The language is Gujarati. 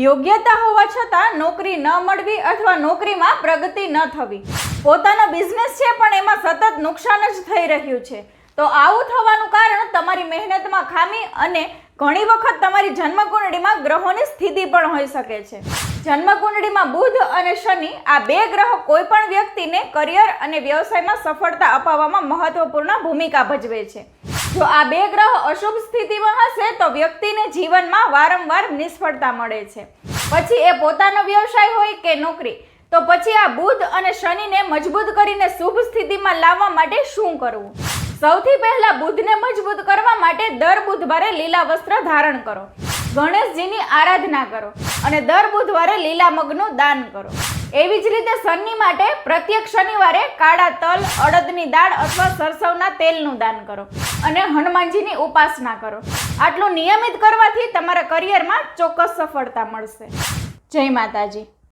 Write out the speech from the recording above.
યોગ્યતા હોવા છતાં નોકરી ન મળવી અથવા નોકરીમાં પ્રગતિ ન થવી. પોતાનો બિઝનેસ છે પણ એમાં સતત નુકસાન જ થઈ રહ્યું છે. તો આવું થવાનું કારણ તમારી મહેનતમાં ખામી અને ઘણી વખત તમારી જન્મકુંડળીમાં ગ્રહોની સ્થિતિ પણ હોઈ શકે છે. જન્મકુંડળીમાં બુધ અને શનિ આ બે ગ્રહો કોઈ પણ વ્યક્તિને કરિયર અને વ્યવસાયમાં સફળતા અપાવવામાં મહત્વપૂર્ણ ભૂમિકા ભજવે છે. જો આ બે ગ્રહ અશુભ સ્થિતિમાં હશે તો વ્યક્તિને જીવનમાં વારંવાર નિષ્ફળતા મળે છે. પછી એ પોતાનો વ્યવસાય હોય કે નોકરી, તો પછી આ બુધ અને શનિને મજબૂત કરીને શુભ સ્થિતિમાં લાવવા માટે શું કરવું? સૌથી પહેલા બુધને મજબૂત કરવા માટે દર બુધવારે લીલા વસ્ત્ર ધારણ કરો. ગણેશજીની આરાધના કરો. અને દર બુધવારે લીલા મગનું દાન કરો. એવી જ રીતે શનિ માટે પ્રત્યેક શનિવારે કાળા તલ, અડદની દાળ અથવા સરસવના તેલનું દાન કરો અને હનુમાનજીની ઉપાસના કરો. આટલું નિયમિત કરવાથી તમારા કરિયરમાં ચોક્કસ સફળતા મળશે. જય માતાજી.